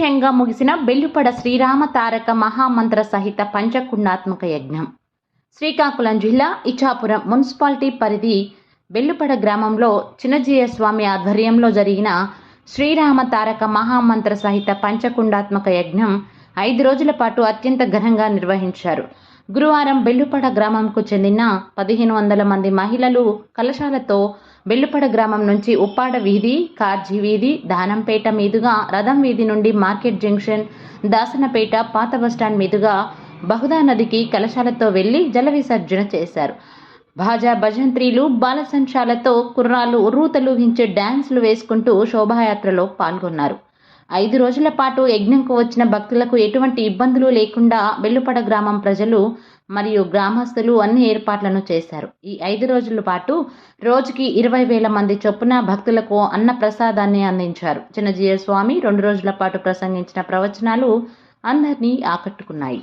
దిగ్విజయంగా ముగిసిన బెల్లుపడ శ్రీరామ తారక మహామంత్ర సహిత పంచకుండాత్మక యజ్ఞం. శ్రీకాకుళం జిల్లా ఇచ్చాపురం మున్సిపాలిటీ పరిధి బెల్లుపడ గ్రామంలో చిన్నజీయ స్వామి ఆధ్వర్యంలో జరిగిన శ్రీరామ తారక మహామంత్ర సహిత పంచకుండాత్మక యజ్ఞం ఐదు రోజుల పాటు అత్యంత ఘనంగా నిర్వహించారు. గురువారం బెల్లుపడ గ్రామంకు చెందిన పదిహేను వందల మంది మహిళలు కలశాలతో బెల్లుపడ గ్రామం నుంచి ఉప్పాడ వీధి కార్జీ వీధి దానంపేట మీదుగా రథం వీధి నుండి మార్కెట్ జంక్షన్ దాసనపేట పాత బస్టాండ్ మీదుగా బహుదా నదికి కలశాలతో వెళ్ళి జల విసర్జన చేశారు. భాజా భజంత్రీలు బాలసంచాలతో కుర్రాలు ఉర్రూతలూగించే డ్యాన్సులు వేసుకుంటూ శోభాయాత్రలో పాల్గొన్నారు. ఐదు రోజుల పాటు యజ్ఞంకు వచ్చిన భక్తులకు ఎటువంటి ఇబ్బందులు లేకుండా బెల్లుపడ గ్రామం ప్రజలు మరియు గ్రామస్తులు అన్ని ఏర్పాట్లను చేశారు. ఈ ఐదు రోజుల పాటు రోజుకి ఇరవై వేల మంది చొప్పున భక్తులకు అన్న ప్రసాదాన్ని అందించారు. చిన్నజీయ స్వామి రెండు రోజుల పాటు ప్రసంగించిన ప్రవచనాలు అందరినీ ఆకట్టుకున్నాయి.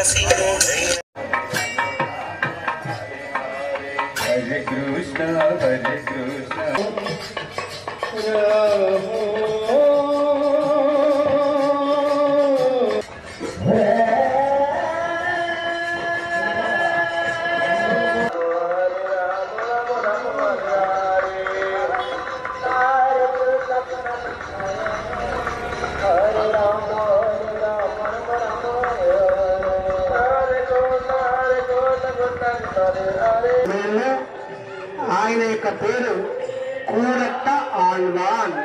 నరసింహుడైనాడు హరే ఆయన యొక్క పేరు కూరట్ట ఆళ్వాన్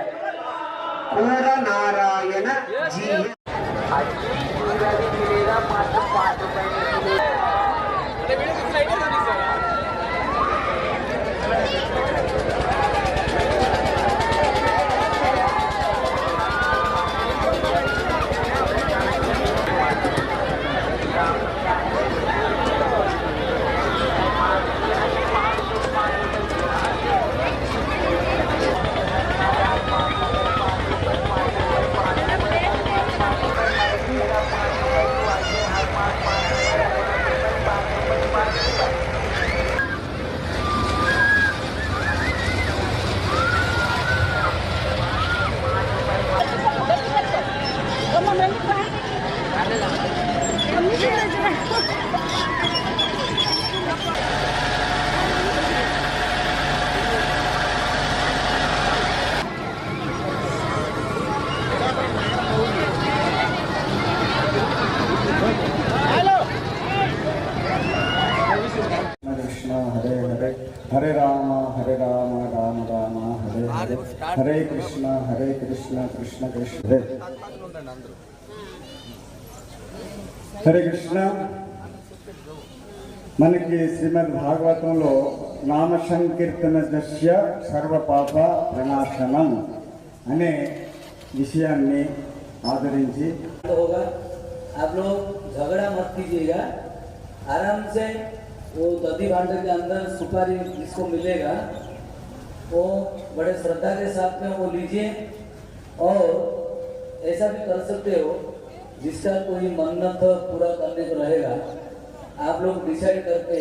కూర నారాయణ జీ Thank హరే హరే కృష్ణ హరే కృష్ణ కృష్ణ కృష్ణ హరే హరే కృష్ణ మనకి శ్రీమద్ భాగవతంలో నామ సంకీర్తన దశ్య సర్వపాప ప్రణాశనం అనే విషయాన్ని ఆదరించి तो होगा आप लोग झगड़ा मत कीजिएगा आराम से वो दधी भांडे के अंदर सुपारी जिसको मिलेगा वो बड़े श्रद्धा के साथ में वो लीजिए। और ऐसा भी कर सकते हो, जिसका कोई मन्नत पूरा करने को रहेगा, आप लोग डिसाइड करके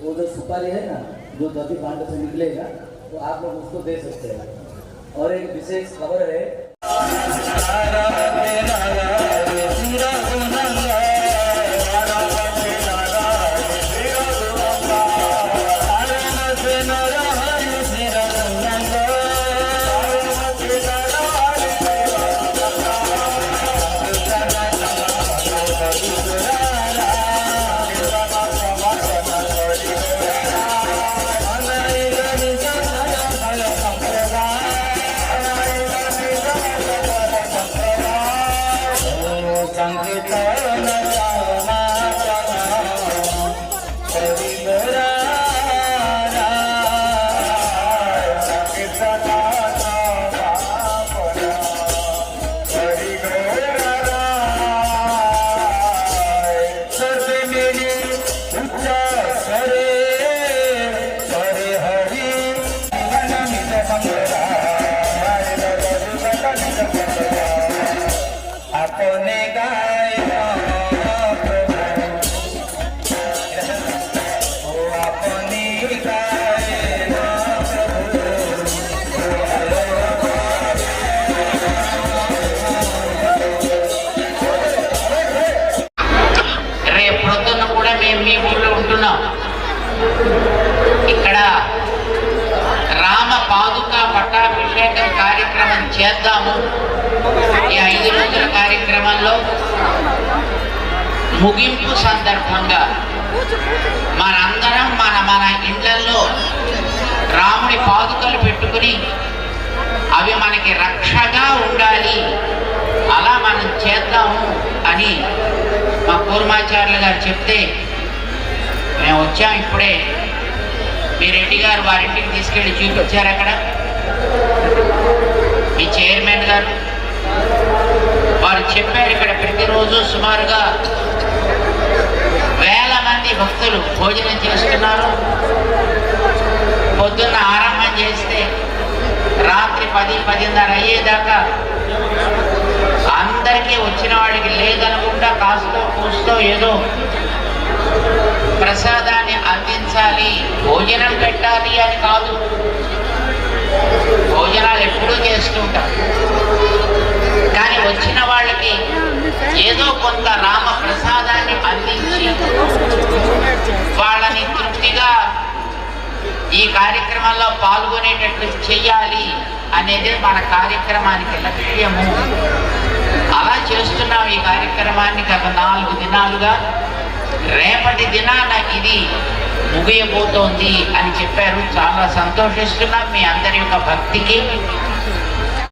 वो जो सुपारी है ना, जो दधी भांडे से निकलेगा तो आप लोग उसको दे सकते हैं। और एक विशेष खबर है। కార్యక్రమంలో ముగింపు సందర్భంగా మనందరం మన మన ఇండ్లలో రాముడి పాదుకలు పెట్టుకుని అవి మనకి రక్షగా ఉండాలి. అలా మనం చేద్దాము అని మా కూర్మాచార్యులు గారు చెప్తే మేము వచ్చాం ఇప్పుడే. మీ రెడ్డి గారు వారింటికి తీసుకెళ్ళి చూపించారు అక్కడ. మీ చైర్మన్ గారు. వారు చెప్పారు ఇక్కడ ప్రతిరోజు సుమారుగా వేల మంది భక్తులు భోజనం చేస్తున్నారు. పొద్దున్న ఆరంభం చేస్తే రాత్రి పది పదిన్నర అయ్యేదాకా అందరికీ వచ్చిన వాడికి లేదనకుండా కాస్తో కూస్తో ఏదో ప్రసాదాన్ని అందించాలి భోజనం పెట్టాలి అని కాదు. వాళ్ళకి ఏదో కొంత రామ ప్రసాదాన్ని అందించి వాళ్ళని తృప్తిగా ఈ కార్యక్రమంలో పాల్గొనేటట్లు చెయ్యాలి అనేది మన కార్యక్రమానికి లక్ష్యము. అలా చేస్తున్నాం ఈ కార్యక్రమాన్ని గత నాలుగు దినాలుగా. రేపటి దినాన ఇది ముగియబోతోంది అని చెప్పారు. చాలా సంతోషిస్తున్నాం మీ అందరి యొక్క భక్తికి.